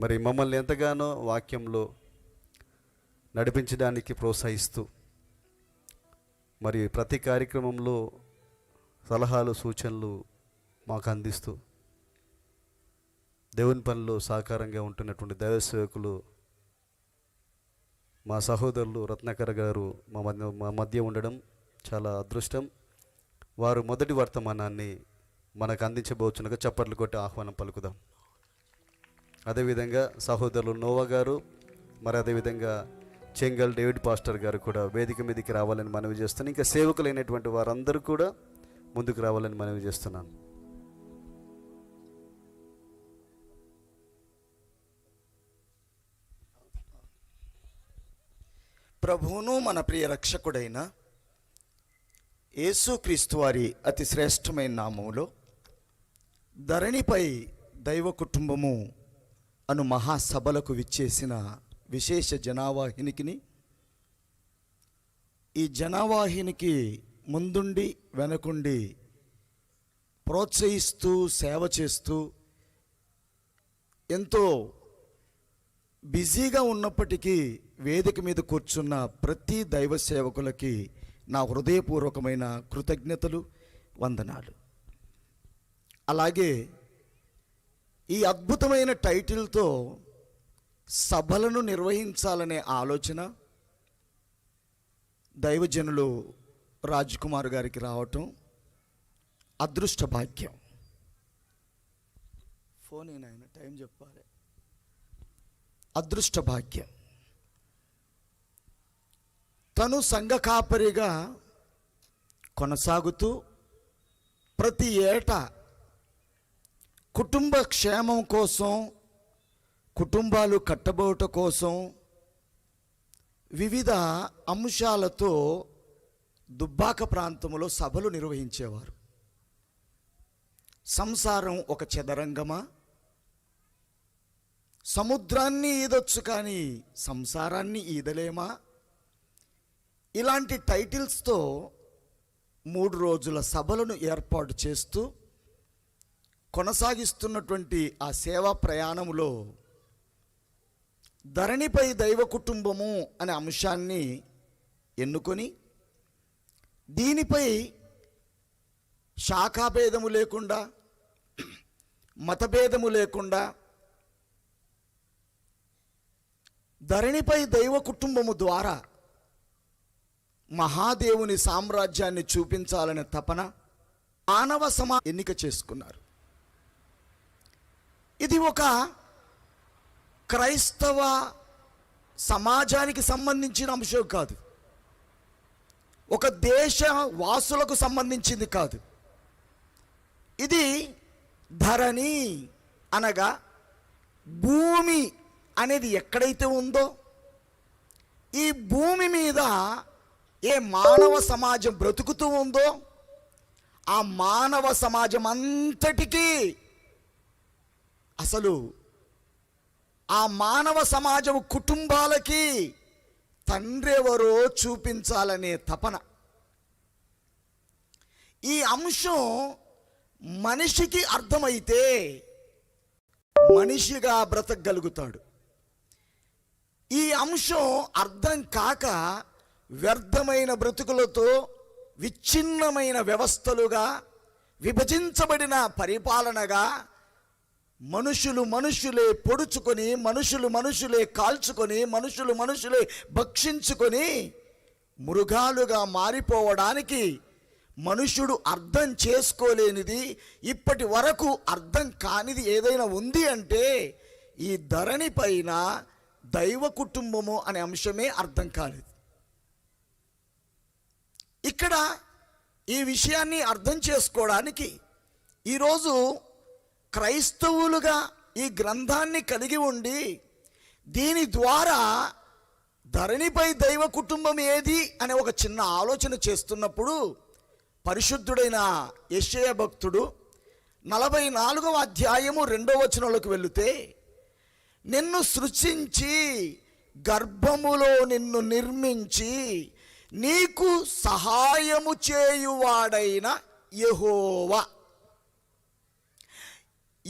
మరి మమ్మల్ని ఎంతగానో వాక్యంలో నడిపించడానికి ప్రోత్సహిస్తూ మరి ప్రతి కార్యక్రమంలో సలహాలు సూచనలు మాకు అందిస్తూ దేవుని పనిలో సహకారంగా ఉంటున్నటువంటి దైవ సేవకులు మా సహోదరులు రత్నాకర్ గారు మా మధ్య మా మధ్య ఉండడం చాలా అదృష్టం. వారు మొదటి వర్తమానాన్ని మనకు అందించబోచునగా చప్పట్లు కొట్టి ఆహ్వానం పలుకుదాం. అదేవిధంగా సహోదరులు నోవా గారు మరి అదేవిధంగా చెంగల్ డేవిడ్ పాస్టర్ గారు కూడా వేదిక మీదకి రావాలని మనవి చేస్తున్నాను. ఇంకా సేవకులైనటువంటి వారందరూ కూడా ముందుకు రావాలని మనవి చేస్తున్నాను. ప్రభువును మన ప్రియ రక్షకుడైన యేసుక్రీస్తు వారి అతి శ్రేష్టమైన నామములో ధరణిపై దైవ కుటుంబము అను మహాసభలకు విచ్చేసిన విశేష జనావాహినికిని ఈ జనావాహినికి ముందుండి వెనకుండి ప్రోత్సహిస్తూ సేవ చేస్తూ ఎంతో బిజీగా ఉన్నప్పటికీ వేదిక మీద కూర్చున్న ప్రతి దైవ సేవకులకి నా హృదయపూర్వకమైన కృతజ్ఞతలు వందనాలు. అలాగే ఈ అద్భుతమైన టైటిల్తో సభలను నిర్వహించాలనే ఆలోచన దైవజనులు రాజ్కుమార్ గారికి రావటం అదృష్ట భాగ్యం. ఫోన్ ఆయన టైం చెప్పాలి. అదృష్ట భాగ్యం. తను సంఘ కాపరిగా కొనసాగుతూ ప్రతి ఏటా కుటుంబ క్షేమం కోసం కుటుంబాలు కట్టబోట కోసం వివిధ అంశాలతో దుబ్బాక ప్రాంతంలో సభలు నిర్వహించేవారు. సంసారం ఒక చదరంగమా? సముద్రాన్ని ఈదొచ్చు కానీ సంసారాన్ని ఈదలేమా? ఇలాంటి టైటిల్స్తో మూడు రోజుల సభలను ఏర్పాటు చేస్తూ కొనసాగిస్తున్నటువంటి ఆ సేవా ప్రయాణములో ధరణిపై దైవ కుటుంబము అనే అంశాన్ని ఎన్నుకొని దీనిపై శాఖాభేదము లేకుండా మతభేదము లేకుండా ధరణిపై దైవ కుటుంబము ద్వారా మహాదేవుని సామ్రాజ్యాన్ని చూపించాలనే తపన మానవ సమా ఎన్నిక చేసుకున్నారు. ఇది ఒక క్రైస్తవ సమాజానికి సంబంధించిన అంశం కాదు. ఒక దేశ వాసులకు సంబంధించింది కాదు. ఇది ధరణి అనగా భూమి అనేది ఎక్కడైతే ఉందో ఈ భూమి మీద ఏ మానవ సమాజం బ్రతుకుతూ ఉందో ఆ మానవ సమాజం అంతటికీ అసలు ఆ మానవ సమాజం కుటుంబాలకి తండ్రి ఎవరో చూపించాలనే తపన. ఈ అంశం మనిషికి అర్థమైతే మనిషిగా బ్రతకగలుగుతాడు. ఈ అంశం అర్థం కాక వ్యర్థమైన బ్రతుకులతో విచ్ఛిన్నమైన వ్యవస్థలుగా విభజించబడిన పరిపాలనగా మనుషులు మనుషులే పొడుచుకొని మనుషులు మనుషులే కాల్చుకొని మనుషులు మనుషులే భక్షించుకొని మృగాలుగా మారిపోవడానికి మనుషుడు అర్థం చేసుకోలేనిది ఇప్పటి వరకు అర్థం కానిది ఏదైనా ఉంది అంటే ఈ ధరణి పైన దైవ కుటుంబము అనే అంశమే అర్థం కాలేదు. ఇక్కడ ఈ విషయాన్ని అర్థం చేసుకోవడానికి ఈరోజు క్రైస్తవులుగా ఈ గ్రంథాన్ని కలిగి ఉండి దీని ద్వారా ధరణిపై దైవ కుటుంబం ఏది అనే ఒక చిన్న ఆలోచన చేస్తున్నప్పుడు పరిశుద్ధుడైన యశయ భక్తుడు నలభై నాలుగవ అధ్యాయము రెండవ వచనంలోకి వెళితే నిన్ను సృష్టించి గర్భములో నిన్ను నిర్మించి నీకు సహాయము చేయువాడైన యహోవా.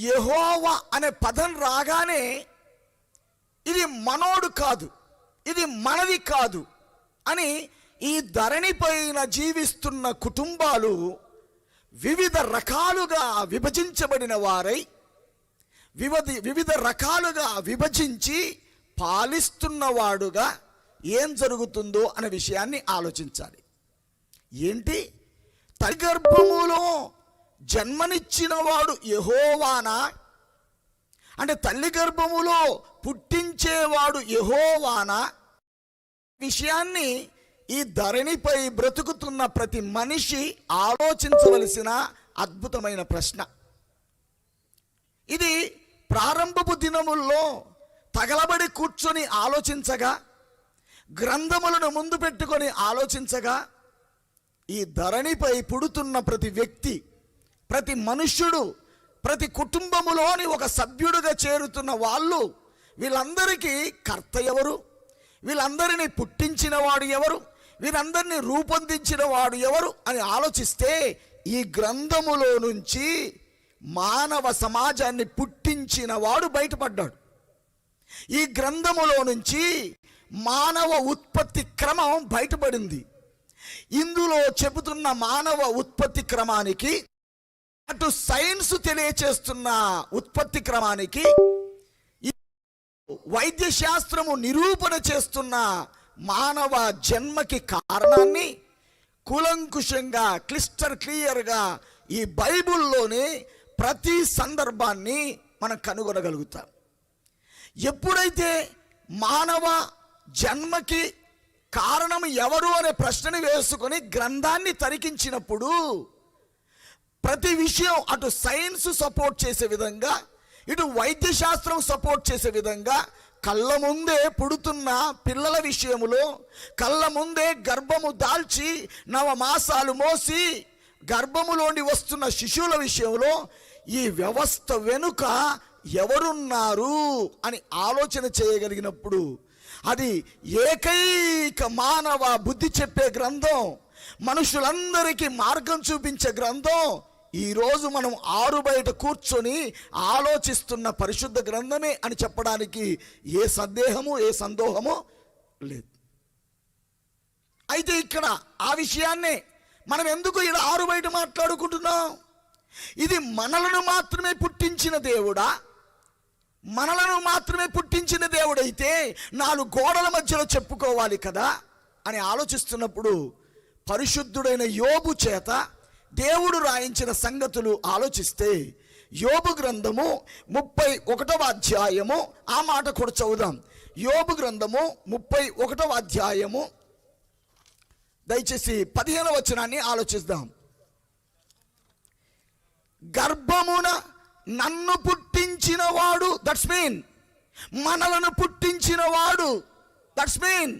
యెహోవా అనే పదం రాగానే ఇది మనోడు కాదు ఇది మనది కాదు అని ఈ ధరణి పైన జీవిస్తున్న కుటుంబాలు వివిధ రకాలుగా విభజించబడిన వారై వివిధ వివిధ రకాలుగా విభజించి పాలిస్తున్నవాడుగా ఏం జరుగుతుందో అనే విషయాన్ని ఆలోచించాలి. ఏంటి? తల్లి గర్భములో జన్మనిచ్చినవాడు యహోవానా? అంటే తల్లి గర్భములో పుట్టించేవాడు యహోవానా? విషయాన్ని ఈ ధరణిపై బ్రతుకుతున్న ప్రతి మనిషి ఆలోచించవలసిన అద్భుతమైన ప్రశ్న. ఇది ప్రారంభపు దినముల్లో తగలబడి కూర్చొని ఆలోచించగా గ్రంథములను ముందు పెట్టుకొని ఆలోచించగా ఈ ధరణిపై పుడుతున్న ప్రతి వ్యక్తి ప్రతి మనుష్యుడు ప్రతి కుటుంబములోని ఒక సభ్యుడుగా చేరుతున్న వాళ్ళు వీళ్ళందరికీ కర్త ఎవరు? వీళ్ళందరినీ పుట్టించిన వాడు ఎవరు? వీరందరినీ రూపొందించిన వాడు ఎవరు? అని ఆలోచిస్తే ఈ గ్రంథములో నుంచి మానవ సమాజాన్ని పుట్టించిన వాడు బయటపడ్డాడు. ఈ గ్రంథములో నుంచి మానవ ఉత్పత్తి క్రమం బయటపడింది. ఇందులో చెబుతున్న మానవ ఉత్పత్తి క్రమానికి అటు సైన్స్ తెలియచేస్తున్న ఉత్పత్తి క్రమానికి వైద్య శాస్త్రము నిరూపణ చేస్తున్న మానవ జన్మకి కారణాన్ని కూలంకుషంగా క్లిస్టర్ క్లియర్గా ఈ బైబుల్లోని ప్రతి సందర్భాన్ని మనం కనుగొనగలుగుతాం. ఎప్పుడైతే మానవ జన్మకి కారణం ఎవరు అనే ప్రశ్నని వేసుకొని గ్రంథాన్ని తరికించినప్పుడు ప్రతి విషయం అటు సైన్స్ సపోర్ట్ చేసే విధంగా ఇటు వైద్య శాస్త్రం సపోర్ట్ చేసే విధంగా కళ్ళ ముందే పుడుతున్న పిల్లల విషయములో కళ్ళ ముందే గర్భము దాల్చి నవమాసాలు మోసి గర్భములోని వస్తున్న శిశువుల విషయంలో ఈ వ్యవస్థ వెనుక ఎవరున్నారు అని ఆలోచన చేయగలిగినప్పుడు అది ఏకైక మానవ బుద్ధి చెప్పే గ్రంథం మనుషులందరికీ మార్గం చూపించే గ్రంథం ఈరోజు మనం ఆరు బయట కూర్చొని ఆలోచిస్తున్న పరిశుద్ధ గ్రంథమే అని చెప్పడానికి ఏ సందేహము ఏ సందోహము లేదు. అయితే ఇక్కడ ఆ విషయాన్నే మనం ఎందుకు ఇక్కడ ఆరు బయట మాట్లాడుకుంటున్నాం? ఇది మనలను మాత్రమే పుట్టించిన దేవుడా? మనలను మాత్రమే పుట్టించిన దేవుడైతే నాలుగు గోడల మధ్యలో చెప్పుకోవాలి కదా అని ఆలోచిస్తున్నప్పుడు పరిశుద్ధుడైన యోబు చేత దేవుడు రాయించిన సంగతులు ఆలోచిస్తే యోబు గ్రంథము ముప్పై ఒకటవ అధ్యాయము ఆ మాట కూడా చదువుదాం. యోబు గ్రంథము ముప్పై ఒకటవ అధ్యాయము దయచేసి పదిహేనవ వచనాన్ని ఆలోచిద్దాం. గర్భమున నన్ను పుట్టించిన వాడు దట్స్ మీన్ మనలను పుట్టించిన వాడు దట్స్ మీన్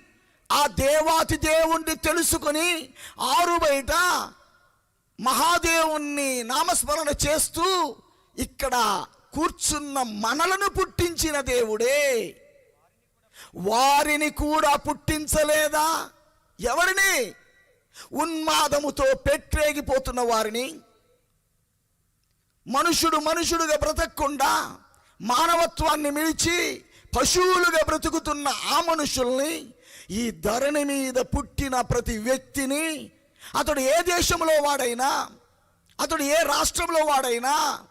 ఆ దేవాతి దేవుణ్ణి తెలుసుకొని ఆరు బయట మహాదేవుణ్ణి నామస్మరణ చేస్తూ ఇక్కడ కూర్చున్న మనలను పుట్టించిన దేవుడే. వారిని కూడా పుట్టించలేదా? ఎవరిని? ఉన్మాదముతో పెట్టేగిపోతున్న వారిని. మనుషుడు మనుషుడుగా బ్రతకకుండా మానవత్వాన్ని మిలిచి పశువులుగా బ్రతుకుతున్న ఆ మనుషుల్ని ఈ ధరణి మీద పుట్టిన ప్రతి వ్యక్తిని అతడు ఏ దేశంలో వాడైనా అతడు ఏ రాష్ట్రంలో వాడైనా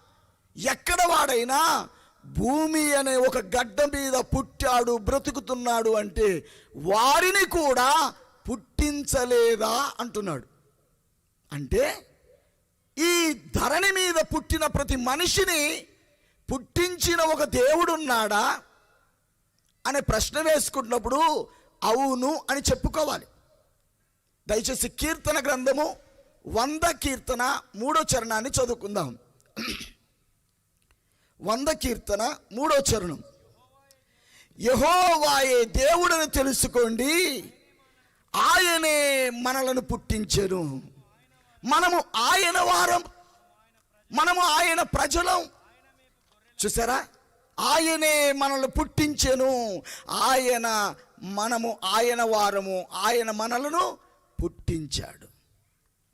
ఎక్కడ వాడైనా భూమి అనే ఒక గడ్డ మీద పుట్టాడు బ్రతుకుతున్నాడు అంటే వారిని కూడా పుట్టించలేదా అంటున్నాడు. అంటే ఈ ధరణి మీద పుట్టిన ప్రతి మనిషిని పుట్టించిన ఒక దేవుడున్నాడా అనే ప్రశ్న వేసుకున్నప్పుడు అవును అని చెప్పుకోవాలి. దయచేసి కీర్తన గ్రంథము వంద కీర్తన మూడో చరణాన్ని చదువుకుందాం. వంద కీర్తన మూడో చరణం. యహోవాయే దేవుడని తెలుసుకోండి ఆయనే మనలను పుట్టించెను. మనము ఆయన వారం మనము ఆయన ప్రజలం. చూసారా? ఆయనే మనల్ని పుట్టించెను. ఆయన మనము ఆయన వారము ఆయన మనలను పుట్టించాడు.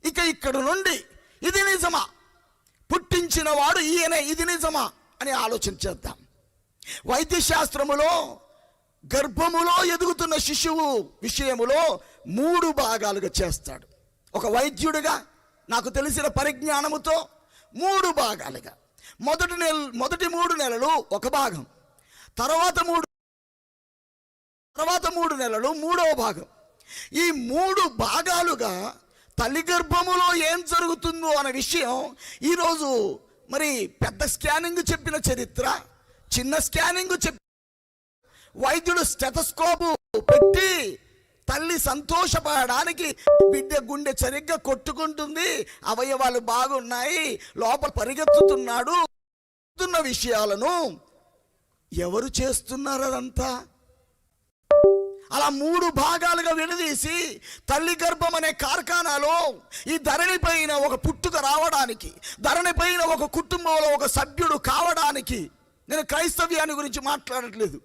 ఇక ఇక్కడ నుండి ఇది నిజమా? పుట్టించిన వాడు ఈయనే ఇది నిజమా? అని ఆలోచన చేద్దాం. వైద్యశాస్త్రములో గర్భములో ఎదుగుతున్న శిశువు విషయములో మూడు భాగాలుగా చేస్తాడు. ఒక వైద్యుడిగా నాకు తెలిసిన పరిజ్ఞానముతో మూడు భాగాలుగా. మొదటి నెల మొదటి మూడు నెలలు ఒక భాగం. తర్వాత మూడు తర్వాత మూడు నెలలు మూడవ భాగం. ఈ మూడు భాగాలుగా తల్లి గర్భములో ఏం జరుగుతుందో అనే విషయం ఈరోజు మరి పెద్ద స్కానింగ్ చెప్పిన చరిత్ర చిన్న స్కానింగ్ చెప్పి వైద్యుడు స్టెథస్కోపు పెట్టి తల్లి సంతోషపడడానికి బిడ్డ గుండె సరిగ్గా కొట్టుకుంటుంది అవయవాలు బాగున్నాయి లోపల పరిగెత్తుతున్నాడు విషయాలను ఎవరు చేస్తున్నారు అదంతా? అలా మూడు భాగాలుగా విడదీసి తల్లి గర్భం అనే కార్ఖానాలో ఈ ధరణి పైన ఒక పుట్టుక రావడానికి ధరణి పైన ఒక కుటుంబంలో ఒక సభ్యుడు కావడానికి నేను క్రైస్తవ్యాన్ని గురించి మాట్లాడట్లేదు.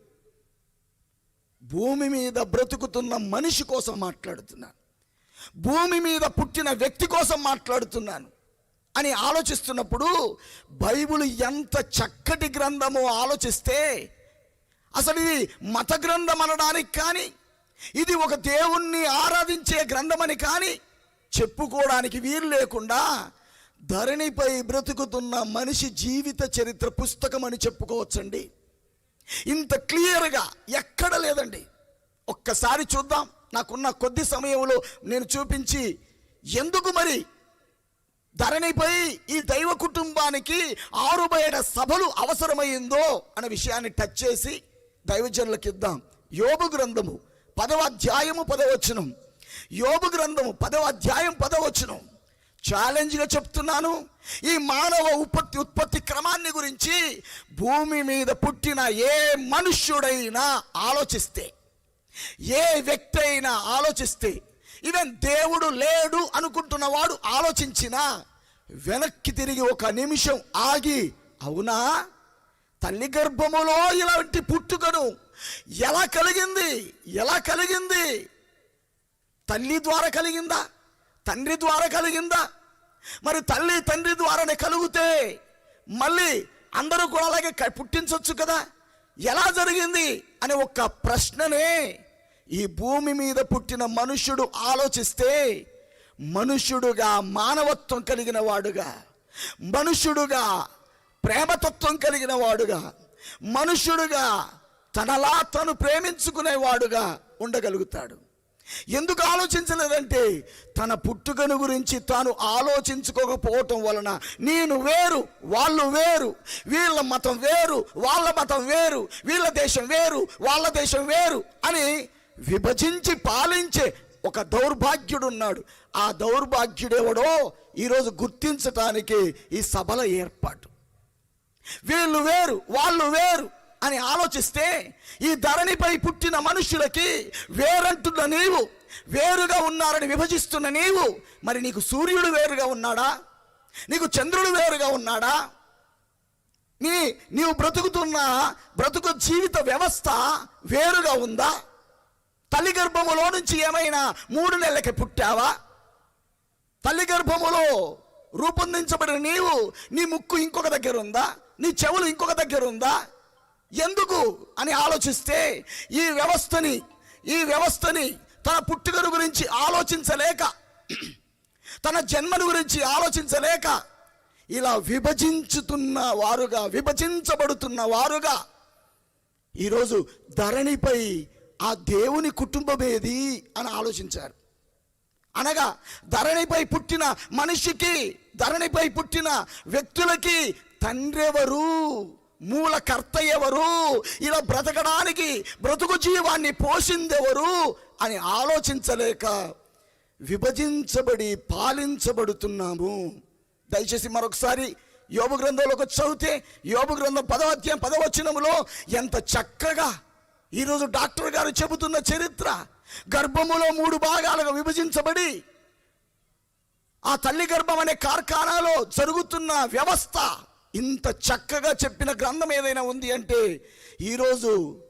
భూమి మీద బ్రతుకుతున్న మనిషి కోసం మాట్లాడుతున్నాను. భూమి మీద పుట్టిన వ్యక్తి కోసం మాట్లాడుతున్నాను అని ఆలోచిస్తున్నప్పుడు బైబిల్ ఎంత చక్కటి గ్రంథమో ఆలోచిస్తే అసలు ఇది మత గ్రంథం అనడానికి కానీ ఇది ఒక దేవుణ్ణి ఆరాధించే గ్రంథమని కానీ చెప్పుకోవడానికి వీలు లేకుండా ధరణిపై బ్రతుకుతున్న మనిషి జీవిత చరిత్ర పుస్తకం అని చెప్పుకోవచ్చండి. ఇంత క్లియర్గా ఎక్కడ లేదండి. ఒక్కసారి చూద్దాం. నాకున్న కొద్ది సమయంలో నేను చూపించి ఎందుకు మరి ధరణిపై ఈ దైవ కుటుంబానికి ఆరు బయట సభలు అవసరమైందో అనే విషయాన్ని టచ్ చేసి దైవజనులకు ఇద్దాం యోబు గ్రంథము పదవ అధ్యాయము పదవచనం. యోబు గ్రంథము పదవ అధ్యాయం పదవచనం ఛాలెంజ్గా చెప్తున్నాను. ఈ మానవ ఉత్పత్తి ఉత్పత్తి క్రమాన్ని గురించి భూమి మీద పుట్టిన ఏ మనుష్యుడైనా ఆలోచిస్తే ఏ వ్యక్తి అయినా ఆలోచిస్తే ఈవెన్ దేవుడు లేడు అనుకుంటున్నవాడు ఆలోచించినా వెనక్కి తిరిగి ఒక నిమిషం ఆగి అవునా? తల్లి గర్భములో ఇలాంటి పుట్టుకను ఎలా కలిగింది? ఎలా కలిగింది? తల్లి ద్వారా కలిగిందా? తండ్రి ద్వారా కలిగిందా? మరి తల్లి తండ్రి ద్వారానే కలిగితే మళ్ళీ అందరూ కూడా అలాగే క- పుట్టించవచ్చు కదా? ఎలా జరిగింది? అనే ఒక ప్రశ్ననే ఈ భూమి మీద పుట్టిన మనుష్యుడు ఆలోచిస్తే మనుష్యుడుగా మానవత్వం కలిగిన వాడుగా మనుష్యుడుగా ప్రేమతత్వం కలిగిన వాడుగా మనుషుడుగా తనలా తను ప్రేమించుకునేవాడుగా ఉండగలుగుతాడు. ఎందుకు ఆలోచించలేదంటే తన పుట్టుకను గురించి తాను ఆలోచించుకోకపోవటం వలన నేను వేరు వాళ్ళు వేరు వీళ్ళ మతం వేరు వాళ్ళ మతం వేరు వీళ్ళ దేశం వేరు వాళ్ళ దేశం వేరు అని విభజించి పాలించే ఒక దౌర్భాగ్యుడు ఉన్నాడు ఆ దౌర్భాగ్యుడెవడో ఈరోజు గుర్తించటానికి ఈ సభల ఏర్పాటు. వీళ్ళు వేరు వాళ్ళు వేరు అని ఆలోచిస్తే ఈ ధరణిపై పుట్టిన మనుషులకి వేరంటున్న నీవు వేరుగా ఉన్నారని విభజిస్తున్న నీవు మరి నీకు సూర్యుడు వేరుగా ఉన్నాడా? నీకు చంద్రుడు వేరుగా ఉన్నాడా? నీ నీవు బ్రతుకుతున్న బ్రతుకు జీవిత వ్యవస్థ వేరుగా ఉందా? తల్లి గర్భములో నుంచి ఏమైనా మూడు నెలలకి పుట్టావా? తల్లి గర్భములో రూపొందించబడిన నీవు నీ ముక్కు ఇంకొక దగ్గర ఉందా? నీ చెవులు ఇంకొక దగ్గర ఉందా? ఎందుకు అని ఆలోచిస్తే ఈ వ్యవస్థని ఈ వ్యవస్థని తన పుట్టుకను గురించి ఆలోచించలేక తన జన్మను గురించి ఆలోచించలేక ఇలా విభజించుతున్న వారుగా విభజించబడుతున్న వారుగా ఈరోజు ధరణిపై ఆ దేవుని కుటుంబం ఏది అని ఆలోచించారు. అనగా ధరణిపై పుట్టిన మనిషికి ధరణిపై పుట్టిన వ్యక్తులకి తండ్రి ఎవరు మూలకర్త ఎవరు ఇలా బ్రతకడానికి బ్రతుకు జీవాన్ని పోషిందెవరు అని ఆలోచించలేక విభజించబడి పాలించబడుతున్నాము. దయచేసి మరొకసారి యోబు గ్రంథంలోకి చదివితే యోబు గ్రంథం పదవత్యం పదవచనములో ఎంత చక్కగా ఈరోజు డాక్టర్ గారు చెబుతున్న చరిత్ర. గర్భములో మూడు భాగాలుగా విభజించబడి ఆ తల్లి గర్భం అనే కార్ఖానాలో జరుగుతున్న వ్యవస్థ. ఇంత చక్కగా చెప్పిన గ్రంథం ఏదైనా ఉంది అంటే ఈరోజు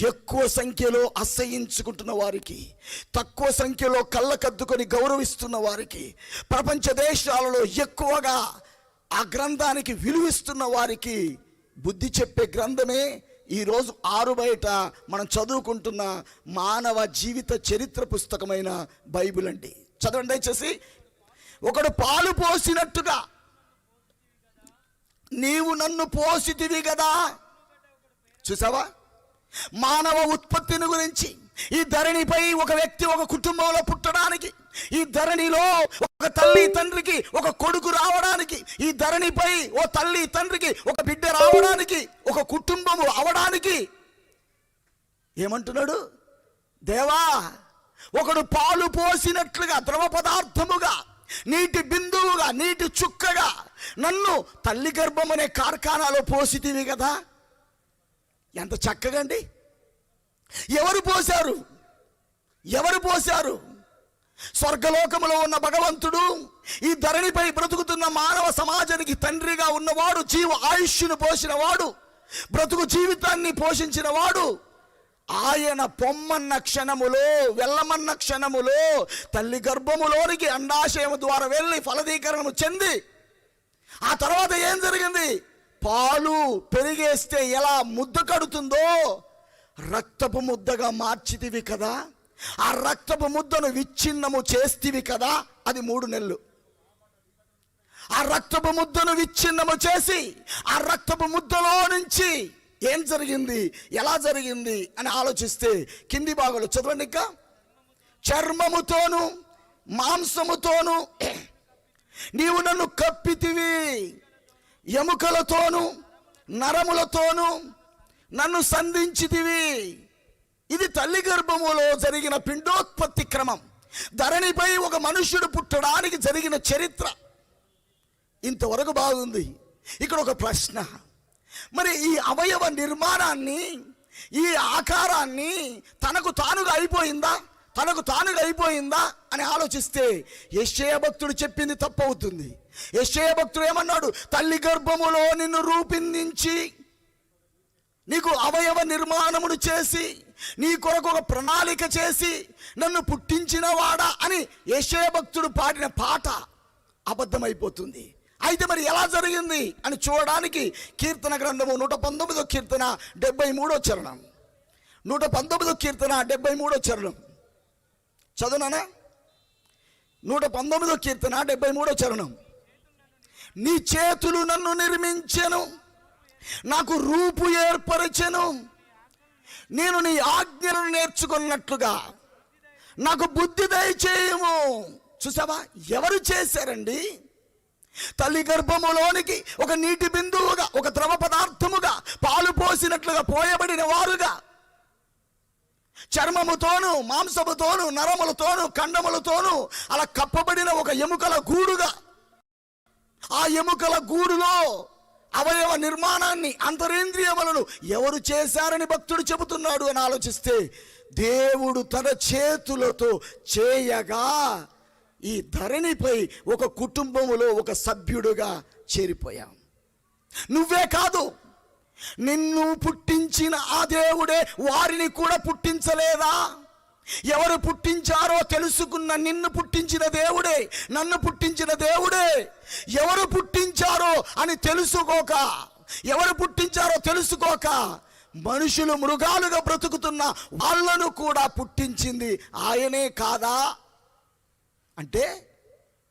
ఎక్కువ సంఖ్యలో అసహించుకుంటున్న వారికి తక్కువ సంఖ్యలో కళ్ళకద్దుకొని గౌరవిస్తున్న వారికి ప్రపంచ దేశాలలో ఎక్కువగా ఆ గ్రంథానికి విలువిస్తున్న వారికి బుద్ధి చెప్పే గ్రంథమే ఈరోజు ఆరు బయట మనం చదువుకుంటున్న మానవ జీవిత చరిత్ర పుస్తకమైన బైబిల్ అండి. చదవండి దయచేసి. ఒకడు పాలు పోసినట్టుగా నీవు నన్ను పోషితివి కదా. చూసావా? మానవ ఉత్పత్తిని గురించి ఈ ధరణిపై ఒక వ్యక్తి ఒక కుటుంబంలో పుట్టడానికి ఈ ధరణిలో ఒక తల్లి తండ్రికి ఒక కొడుకు రావడానికి ఈ ధరణిపై ఓ తల్లి తండ్రికి ఒక బిడ్డ రావడానికి ఒక కుటుంబము అవడానికి ఏమంటున్నాడు? దేవా ఒకడు పాలు పోసినట్లుగా ద్రవ పదార్థముగా నీటి బిందువుగా నీటి చుక్కగా నన్ను తల్లి గర్భం అనే కార్ఖానాలో పోసితివి కదా. ఎంత చక్కగా అండి ఎవరు పోశారు? ఎవరు పోశారు? స్వర్గలోకములో ఉన్న భగవంతుడు ఈ ధరణిపై బ్రతుకుతున్న మానవ సమాజానికి తండ్రిగా ఉన్నవాడు జీవ ఆయుష్ను పోసినవాడు బ్రతుకు జీవితాన్ని పోషించినవాడు ఆయన పొమ్మన్న క్షణములో వెళ్ళమన్న క్షణములో తల్లి గర్భములోనికి అండాశయము ద్వారా వెళ్ళి ఫలదీకరణము చెంది ఆ తర్వాత ఏం జరిగింది? పాలు పెరిగేస్తే ఎలా ముద్ద కడుతుందో రక్తపు ముద్దగా మార్చితివి కదా. ఆ రక్తపు ముద్దను విచ్ఛిన్నము చేస్తివి కదా. అది మూడు నెలలు. ఆ రక్తపు ముద్దను విచ్ఛిన్నము చేసి ఆ రక్తపు ముద్దలో నుంచి ఏం జరిగింది? ఎలా జరిగింది? అని ఆలోచిస్తే కింది భాగంలో చదవండి ఇంకా. చర్మముతోను మాంసముతోను నీవు నన్ను కప్పితివి. ఎముకలతోను నరములతోను నన్ను సంధించితివి. ఇది తల్లి గర్భములో జరిగిన పిండోత్పత్తి క్రమం. ధరణిపై ఒక మనుష్యుడు పుట్టడానికి జరిగిన చరిత్ర. ఇంతవరకు బాగుంది. ఇక్కడ ఒక ప్రశ్న. మరి ఈ అవయవ నిర్మాణాన్ని ఈ ఆకారాన్ని తనకు తానుగా అయిపోయిందా? తనకు తానుగా అయిపోయిందా? అని ఆలోచిస్తే యశ్చయ భక్తుడు చెప్పింది తప్పవుతుంది. యశ్చయ భక్తుడు ఏమన్నాడు? తల్లి గర్భములో నిన్ను రూపొందించి నీకు అవయవ నిర్మాణమును చేసి నీ కొరకు ఒక ప్రణాళిక చేసి నన్ను పుట్టించినవాడా అని యశయ భక్తుడు పాడిన పాట అబద్ధమైపోతుంది. అయితే మరి ఎలా జరిగింది అని చూడడానికి కీర్తన గ్రంథము నూట పంతొమ్మిదో కీర్తన డెబ్బై మూడో చరణం. నూట పంతొమ్మిదో కీర్తన డెబ్బై మూడో చరణం. చదువునానా? నూట పంతొమ్మిదో కీర్తన డెబ్బై మూడో చరణం. నీ చేతులు నన్ను నిర్మించెను నాకు రూపు ఏర్పరచెను నేను నీ ఆజ్ఞలను నేర్చుకున్నట్లుగా నాకు బుద్ధి దయచేయము. చూసావా? ఎవరు చేశారండి? తల్లి గర్భములోనికి ఒక నీటి బిందువుగా ఒక ద్రవ పదార్థముగా పాలు పోసినట్లుగా పోయబడిన వారుగా. చర్మముతోను మాంసముతోను నరములతోను కండములతోను అలా కప్పబడిన ఒక ఎముకల గూడుగా. ఆ ఎముకల గూడులో అవయవ నిర్మాణాన్ని అంతరేంద్రియములను ఎవరు చేశారని భక్తుడు చెబుతున్నాడు అని ఆలోచిస్తే దేవుడు తన చేతులతో చేయగా ఈ ధరణిపై ఒక కుటుంబములో ఒక సభ్యుడుగా చేరిపోయాం. నువ్వే కాదు నిన్ను పుట్టించిన ఆ దేవుడే వారిని కూడా పుట్టించలేదా? ఎవరు పుట్టించారో తెలుసుకున్న నిన్ను పుట్టించిన దేవుడే నన్ను పుట్టించిన దేవుడే. ఎవరు పుట్టించారో అని తెలుసుకోక ఎవరు పుట్టించారో తెలుసుకోక మనుషులు మృగాలుగా బ్రతుకుతున్న వాళ్ళను కూడా పుట్టించింది ఆయనే కాదా? అంటే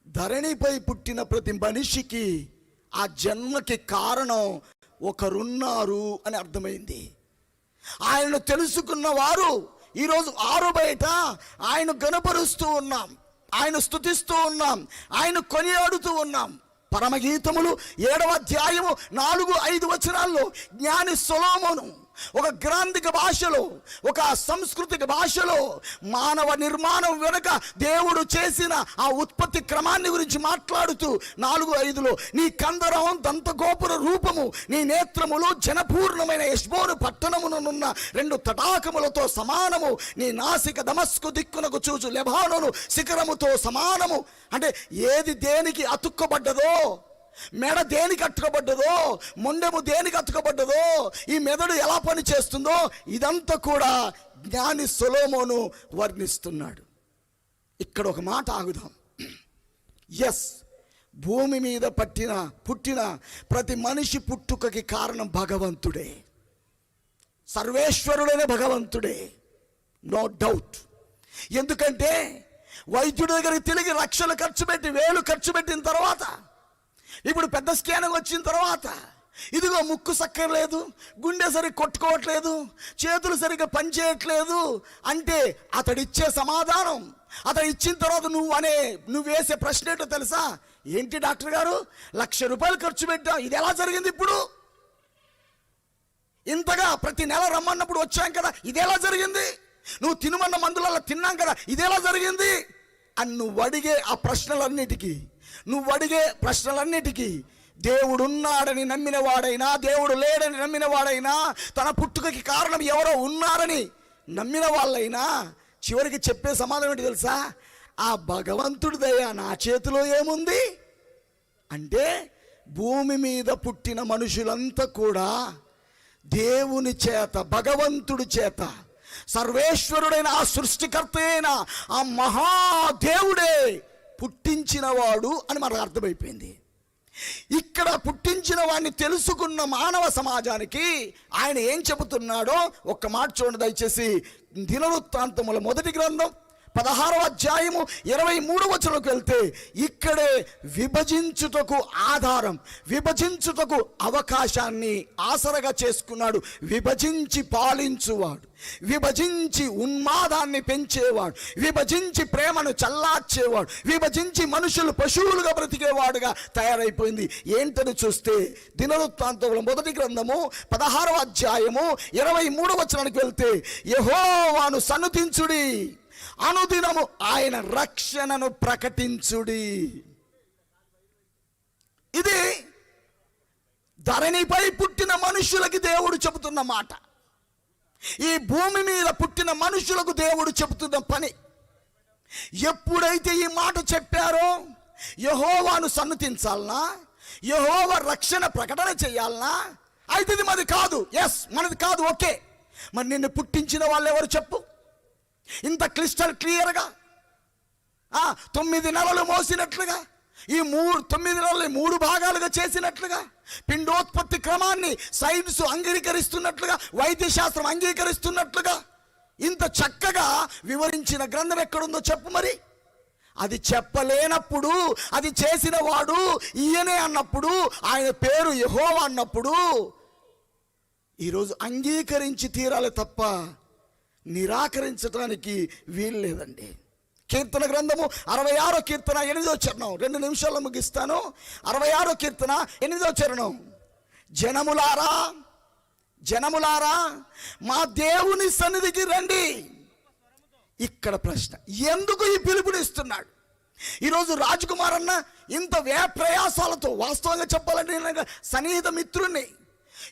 ధరణిపై పుట్టిన ప్రతి మనిషికి ఆ జన్మకి కారణం ఒకరున్నారు అని అర్థమైంది. ఆయనను తెలుసుకున్న వారు ఈరోజు ఆరు బయట ఆయన గనపరుస్తూ ఉన్నాం ఆయన స్తుతిస్తూ ఉన్నాం ఆయన కొనియాడుతూ ఉన్నాం. పరమగీతములు ఏడవ అధ్యాయము నాలుగు ఐదు వచనాల్లో జ్ఞాని సొలోమోను ఒక గ్రాంధిక భాషలో ఒక సాంస్కృతిక భాషలో మానవ నిర్మాణం వెనుక దేవుడు చేసిన ఆ ఉత్పత్తి క్రమాన్ని గురించి మాట్లాడుతూ నాలుగు ఐదులో నీ కందరం దంతగోపుర రూపము నీ నేత్రములు జనపూర్ణమైన యశ్బోను పట్టణమునున్న రెండు తటాకములతో సమానము నీ నాసిక దమస్కు దిక్కునకు చూచు లెబానోను శిఖరముతో సమానము. అంటే ఏది దేనికి అతుక్కబడ్డదో మెడ దేనికి అతుకబడ్డదో మొండెము దేనికి అతుకబడ్డదో ఈ మెదడు ఎలా పని చేస్తుందో ఇదంతా కూడా జ్ఞాని సొలోమోను వర్ణిస్తున్నాడు. ఇక్కడ ఒక మాట ఆగుదాం. ఎస్ భూమి మీద పట్టిన పుట్టిన ప్రతి మనిషి పుట్టుకకి కారణం భగవంతుడే. సర్వేశ్వరుడైన భగవంతుడే. నో డౌట్ ఎందుకంటే వైద్యుడి దగ్గరికి తిరిగి లక్షలు ఖర్చు పెట్టి వేలు ఖర్చు పెట్టిన తర్వాత ఇప్పుడు పెద్ద స్కానింగ్ వచ్చిన తర్వాత ఇదిగో ముక్కు సక్కర్లేదు గుండె సరిగ్గా కొట్టుకోవట్లేదు చేతులు సరిగ్గా పనిచేయట్లేదు అంటే అతడిచ్చే సమాధానం అతడు ఇచ్చిన తర్వాత నువ్వు అనే నువ్వు వేసే ప్రశ్న ఏంటో తెలుసా? ఏంటి డాక్టర్ గారు? లక్ష రూపాయలు ఖర్చు పెట్టాం. ఇది ఎలా జరిగింది ఇప్పుడు? ఇంతగా ప్రతి నెల రమ్మన్నప్పుడు వచ్చాం కదా ఇదేలా జరిగింది? నువ్వు తినమన్న మందులలో తిన్నాం కదా ఇదేలా జరిగింది? అని నువ్వు అడిగే ఆ ప్రశ్నలన్నిటికీ నువ్వు అడిగే ప్రశ్నలన్నిటికీ దేవుడున్నాడని నమ్మిన వాడైనా దేవుడు లేడని నమ్మిన వాడైనా తన పుట్టుకకి కారణం ఎవరో ఉన్నారని నమ్మిన వాళ్ళైనా చివరికి చెప్పే సమాధానం ఏంటి తెలుసా? ఆ భగవంతుడి దయ నా చేతిలో ఏముంది? అంటే భూమి మీద పుట్టిన మనుషులంతా కూడా దేవుని చేత భగవంతుడి చేత సర్వేశ్వరుడైన ఆ సృష్టికర్త అయిన ఆ మహాదేవుడే పుట్టించినవాడు అని మనకు అర్థమైపోయింది. ఇక్కడ పుట్టించిన వాడిని తెలుసుకున్న మానవ సమాజానికి ఆయన ఏం చెబుతున్నాడో ఒక్క మాట చూడండి దయచేసి. దినవృత్తాంతముల మొదటి గ్రంథం పదహారవ అధ్యాయము ఇరవై మూడు వచనంలోకి వెళ్తే ఇక్కడే విభజించుటకు ఆధారం విభజించుటకు అవకాశాన్ని ఆసరగా చేసుకున్నాడు విభజించి పాలించువాడు విభజించి ఉన్మాదాన్ని పెంచేవాడు విభజించి ప్రేమను చల్లార్చేవాడు విభజించి మనుషులు పశువులుగా బ్రతికేవాడుగా తయారైపోయింది. ఏంటని చూస్తే దినవృత్తాంతంలో మొదటి గ్రంథము పదహారవ అధ్యాయము ఇరవై మూడవ వచనానికి వెళ్తే యహోవాను సన్నతించుడి. అనుదినము ఆయన రక్షణను ప్రకటించుడి. ఇది ధరణిపై పుట్టిన మనుషులకి దేవుడు చెబుతున్న మాట. ఈ భూమి మీద పుట్టిన మనుషులకు దేవుడు చెబుతున్న పని. ఎప్పుడైతే ఈ మాట చెప్పారో యహోవాను సన్నతించాలనా? యహోవ రక్షణ ప్రకటన చేయాలనా? అయితే ఇది మనది కాదు. ఎస్ మనది కాదు. ఓకే మరి నిన్ను పుట్టించిన వాళ్ళు ఎవరు చెప్పు? ఇంత క్లిస్టల్ క్లియర్గా. ఆ, తొమ్మిది నెలలు మోసినట్లుగా. ఈ మూడు తొమ్మిది నెలలు మూడు భాగాలుగా చేసినట్లుగా. పిండోత్పత్తి క్రమాన్ని సైన్స్ అంగీకరిస్తున్నట్లుగా వైద్యశాస్త్రం అంగీకరిస్తున్నట్లుగా. ఇంత చక్కగా వివరించిన గ్రంథం ఎక్కడుందో చెప్పు మరి. అది చెప్పలేనప్పుడు అది చేసిన వాడు ఈయనే అన్నప్పుడు ఆయన పేరు యహో అన్నప్పుడు ఈరోజు అంగీకరించి తీరాలి తప్ప నిరాకరించడానికి వీలు లేదండి. కీర్తన గ్రంథము అరవై ఆరో కీర్తన ఎనిమిదో చరణం. రెండు నిమిషాల్లో ముగిస్తాను. అరవై ఆరో కీర్తన ఎనిమిదో చరణం. జనములారా జనములారా మా దేవుని సన్నిధికి రండి. ఇక్కడ ప్రశ్న. ఎందుకు ఈ పిలుపునిస్తున్నాడు ఈరోజు రాజకుమార్ అన్న ఇంత వ్యయ ప్రయాసాలతో వాస్తవంగా చెప్పాలంటే సన్నిహిత మిత్రుణ్ణి.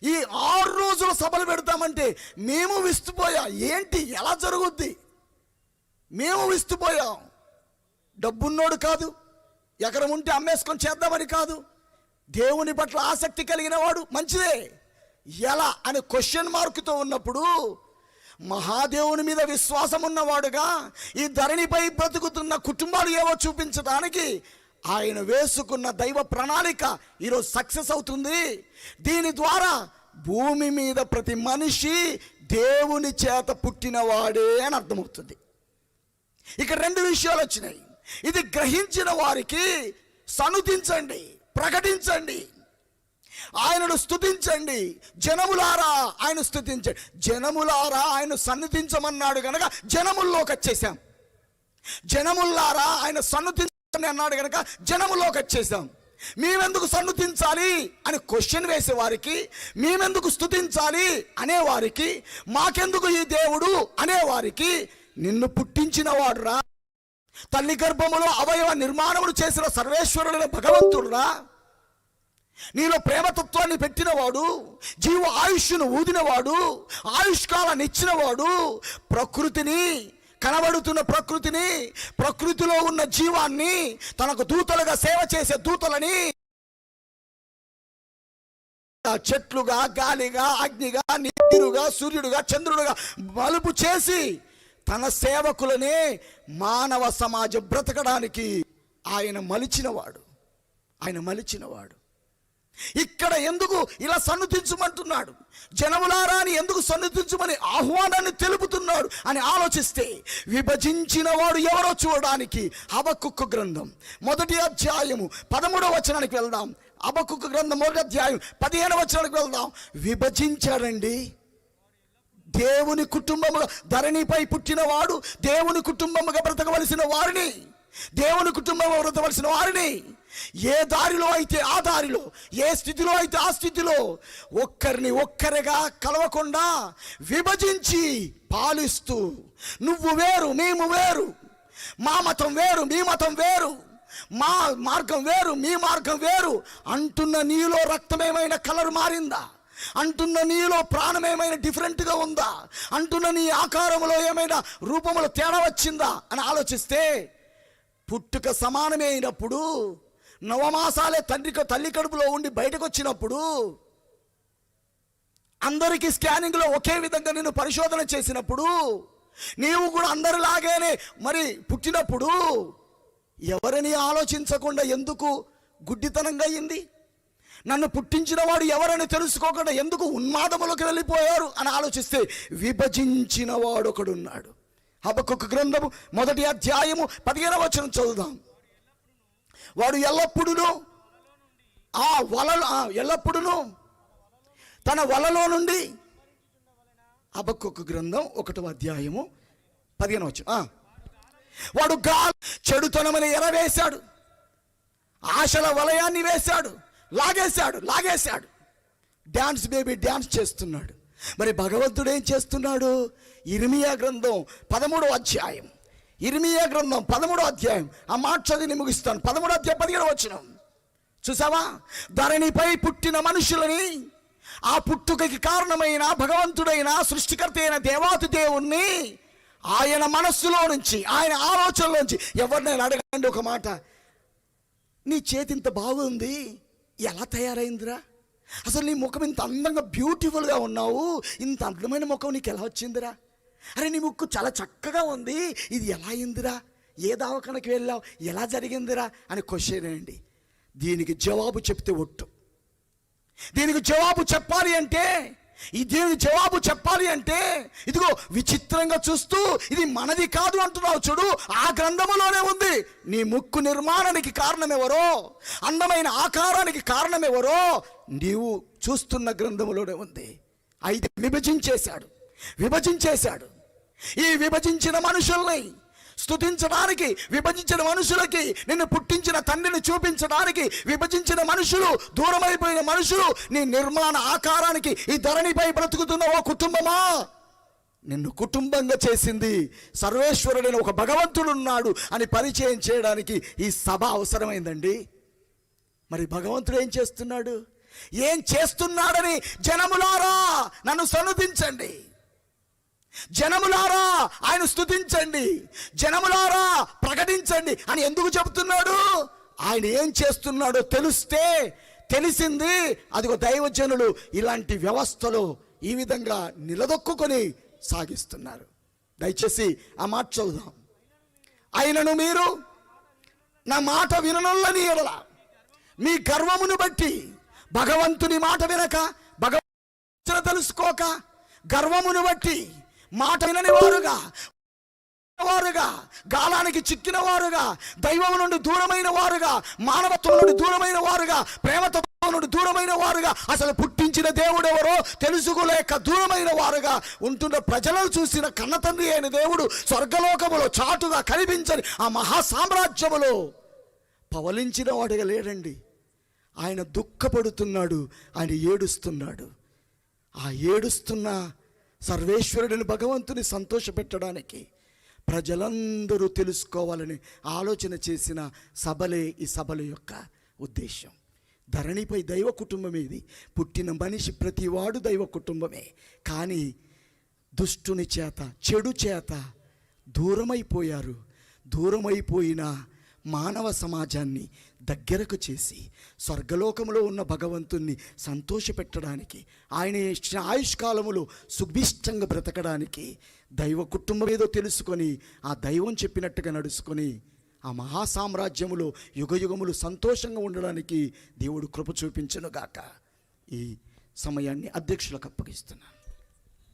ఈ ఆరు రోజుల సభలు పెడతామంటే మేము విస్తుపోయా. ఏంటి? ఎలా జరుగుద్ది? మేము విస్తుపోయాం. డబ్బున్నోడు కాదు. ఎకరం ఉంటే అమ్మేసుకొని చేద్దామని కాదు. దేవుని పట్ల ఆసక్తి కలిగిన వాడు మంచిదే. ఎలా? అనే క్వశ్చన్ మార్కుతో ఉన్నప్పుడు మహాదేవుని మీద విశ్వాసం ఉన్నవాడుగా ఈ ధరణిపై బ్రతుకుతున్న కుటుంబాలు ఏవో చూపించడానికి ఆయన వేసుకున్న దైవ ప్రణాళిక ఈరోజు సక్సెస్ అవుతుంది. దీని ద్వారా భూమి మీద ప్రతి మనిషి దేవుని చేత పుట్టినవాడే అని అర్థమవుతుంది. ఇక రెండు విషయాలు వచ్చినాయి. ఇది గ్రహించిన వారికి సనుతించండి ప్రకటించండి. ఆయనను స్తుతించండి. జనములారా ఆయన స్థుతించండి జనములారా ఆయన సన్నిధించమన్నాడు కనుక జనముల్లోకి వచ్చేసాం జనముల్లారా ఆయన సన్నిధి అన్నాడు కనుక జనములోకి వచ్చేసాం మేమెందుకు సన్నుతించాలి? అని క్వశ్చన్ వేసే వారికి మేమెందుకు స్తుతించాలి? అనేవారికి మాకెందుకు ఈ దేవుడు? అనేవారికి నిన్ను పుట్టించిన వాడురా. తల్లి గర్భములో అవయవ నిర్మాణములు చేసిన సర్వేశ్వరుడైన భగవంతుడురా. నీలో ప్రేమతత్వాన్ని పెట్టినవాడు జీవ ఆయుష్ను ఊదినవాడు ఆయుష్కాలాన్ని ఇచ్చినవాడు ప్రకృతిని కనబడుతున్న ప్రకృతిని ప్రకృతిలో ఉన్న జీవాన్ని తనకు దూతలుగా సేవ చేసే దూతలని చెట్లుగా గాలిగా అగ్నిగా నీరుగా సూర్యుడుగా చంద్రుడుగా మలుపు చేసి తన సేవకులనే మానవ సమాజం బ్రతకడానికి ఆయన మలిచినవాడు. ఆయన మలిచినవాడు. ఇక్కడ ఎందుకు ఇలా సన్నుతించమంటున్నాడు జనములారా అని ఎందుకు సన్నుతించమని ఆహ్వానాన్ని తెలుపుతున్నాడు అని ఆలోచిస్తే విభజించిన వాడు ఎవరో చూడడానికి హబక్కుక్కు గ్రంథం. మొదటి అధ్యాయము పదమూడవ వచనానికి వెళ్దాం. హబక్కుక్కు గ్రంథం మొదటి అధ్యాయం పదిహేను వచనానికి వెళ్దాం. విభజించాడండి. దేవుని కుటుంబముగా ధరణిపై పుట్టినవాడు దేవుని కుటుంబముగా బ్రతకవలసిన వారిని. దేవుని కుటుంబముగా బ్రతకవలసిన వారిని. ఏ దారిలో అయితే ఆ దారిలో ఏ స్థితిలో అయితే ఆ స్థితిలో ఒక్కరిని ఒక్కరిగా కలవకుండా విభజించి పాలిస్తూ నువ్వు వేరు మేము వేరు మా మతం వేరు మీ మతం వేరు మా మార్గం వేరు మీ మార్గం వేరు అంటున్న నీలో రక్తమేమైనా కలర్ మారిందా? అంటున్న నీలో ప్రాణం ఏమైనా డిఫరెంట్గా ఉందా? అంటున్న నీ ఆకారంలో ఏమైనా రూపంలో తేడా వచ్చిందా? అని ఆలోచిస్తే పుట్టుక సమానమే అయినప్పుడు నవమాసాలే తండ్రి తల్లి కడుపులో ఉండి బయటకు వచ్చినప్పుడు అందరికీ స్కానింగ్లో ఒకే విధంగా నేను పరిశోధన చేసినప్పుడు నీవు కూడా అందరిలాగానే మరి పుట్టినప్పుడు ఎవరిని ఆలోచించకుండా ఎందుకు గుడ్డితనంగా అయింది? నన్ను పుట్టించిన వాడు ఎవరని తెలుసుకోకుండా ఎందుకు ఉన్మాదములకు వెళ్ళిపోయారు అని ఆలోచిస్తే విభజించిన వాడు ఒకడున్నాడు హబక్కొక గ్రంథము మొదటి అధ్యాయము పదిహేనవ వచనం చదువుదాం. వాడు ఎల్లప్పుడూ ఆ వలలో ఎల్లప్పుడూ తన వలలో నుండి అబక్కొక్క గ్రంథం ఒకటో అధ్యాయము పదిహేను వచ్చు వాడు గా చెడుతనమని ఎరవేశాడు. ఆశల వలయాన్ని వేశాడు. లాగేశాడు లాగేశాడు. డ్యాన్స్ బేబీ డ్యాన్స్ చేస్తున్నాడు. మరి భగవంతుడు ఏం చేస్తున్నాడు? ఇర్మియా గ్రంథం పదమూడో అధ్యాయం ఇర్మియా గ్రంథం పదమూడో అధ్యాయం. ఆ మాట చదివి ముగిస్తాను. పదమూడో అధ్యాయం పదిహేడు వచ్చిన చూసావా? ధరణిపై పుట్టిన మనుషులని ఆ పుట్టుకకి కారణమైన భగవంతుడైన సృష్టికర్త అయిన దేవాతి దేవుణ్ణి ఆయన మనస్సులో నుంచి ఆయన ఆలోచనలోంచి ఎవరినైనా అడగండి ఒక మాట. నీ చేతి ఇంత బాగుంది. ఎలా తయారైందిరా? అసలు నీ ముఖం ఇంత అందంగా బ్యూటిఫుల్గా ఉన్నావు. ఇంత అందమైన ముఖం నీకు ఎలా వచ్చిందిరా? అరే నీ ముక్కు చాలా చక్కగా ఉంది. ఇది ఎలా అయిందిరా? ఏ దావకనకి వెళ్ళావు? ఎలా జరిగిందిరా? అని క్వశ్చన్ అండి దీనికి జవాబు చెప్తే ఒట్టు. దీనికి జవాబు చెప్పాలి అంటే ఈ దీనికి జవాబు చెప్పాలి అంటే ఇదిగో విచిత్రంగా చూస్తూ ఇది మనది కాదు అంటున్నావు చూడు ఆ గ్రంథములోనే ఉంది. నీ ముక్కు నిర్మాణానికి కారణం ఎవరో అందమైన ఆకారానికి కారణమెవరో నీవు చూస్తున్న గ్రంథములోనే ఉంది. అయితే విభజించేశాడు. విభజించేశాడు. ఈ విభజించిన మనుషుల్ని స్తుతించడానికి విభజించిన మనుషులకి నిన్ను పుట్టించిన తండ్రిని చూపించడానికి విభజించిన మనుషులు దూరమైపోయిన మనుషులు నీ నిర్మాణ ఆకారానికి ఈ ధరణిపై బ్రతుకుతున్న ఓ కుటుంబమా? నిన్ను కుటుంబంగా చేసింది సర్వేశ్వరుడైన ఒక భగవంతుడున్నాడు అని పరిచయం చేయడానికి ఈ సభ అవసరమైందండి. మరి భగవంతుడు ఏం చేస్తున్నాడు? ఏం చేస్తున్నాడని జనములారా నన్ను సన్నుతించండి జనములారా ఆయన స్తుతించండి. జనములారా ప్రకటించండి అని ఎందుకు చెబుతున్నాడు? ఆయన ఏం చేస్తున్నాడో తెలిస్తే తెలిసింది అదిగో దైవజనులు ఇలాంటి వ్యవస్థలో ఈ విధంగా నిలదొక్కుకొని సాగిస్తున్నారు. దయచేసి ఆ మాట చదుదాం అయినను మీరు నా మాట విననుల్లని ఎడల. మీ గర్వమును బట్టి భగవంతుని మాట వినక భగవంతుని తెలుసుకోక గర్వమును బట్టి మాట వినని వారుగా వారుగా గాలానికి చిక్కిన వారుగా దైవం నుండి దూరమైన వారుగా మానవత్వం నుండి దూరమైన వారుగా ప్రేమతత్వం నుండి దూరమైన వారుగా అసలు పుట్టించిన దేవుడు ఎవరో తెలుసుకోలేక దూరమైన వారుగా ఉంటున్న ప్రజలను చూసిన కన్నతండ్రి అయిన దేవుడు స్వర్గలోకములో చాటుగా కనిపించని ఆ మహా సామ్రాజ్యములో పవలించిన వాడిగా లేడండి. ఆయన దుఃఖపడుతున్నాడు ఆయన ఏడుస్తున్నాడు. ఆ ఏడుస్తున్న సర్వేశ్వరుడిని భగవంతుని సంతోషపెట్టడానికి ప్రజలందరూ తెలుసుకోవాలని ఆలోచన చేసిన సభలే ఈ సభల యొక్క ఉద్దేశం. ధరణిపై దైవ కుటుంబం ఇది పుట్టిన మనిషి ప్రతివాడు దైవ కుటుంబమే. కానీ దుష్టుని చేత చెడు చేత దూరమైపోయారు. దూరమైపోయిన మానవ సమాజాన్ని దగ్గరకు చేసి స్వర్గలోకములో ఉన్న భగవంతుణ్ణి సంతోషపెట్టడానికి ఆయన ఇచ్చిన ఆయుష్కాలములో సుభిష్టంగా బ్రతకడానికి దైవ కుటుంబం ఏదో తెలుసుకొని ఆ దైవం చెప్పినట్టుగా నడుచుకొని ఆ మహాసామ్రాజ్యములో యుగయుగములు సంతోషంగా ఉండడానికి దేవుడు కృప చూపించనుగాక. ఈ సమయాన్ని అధ్యక్షులకు అప్పగిస్తున్నాను.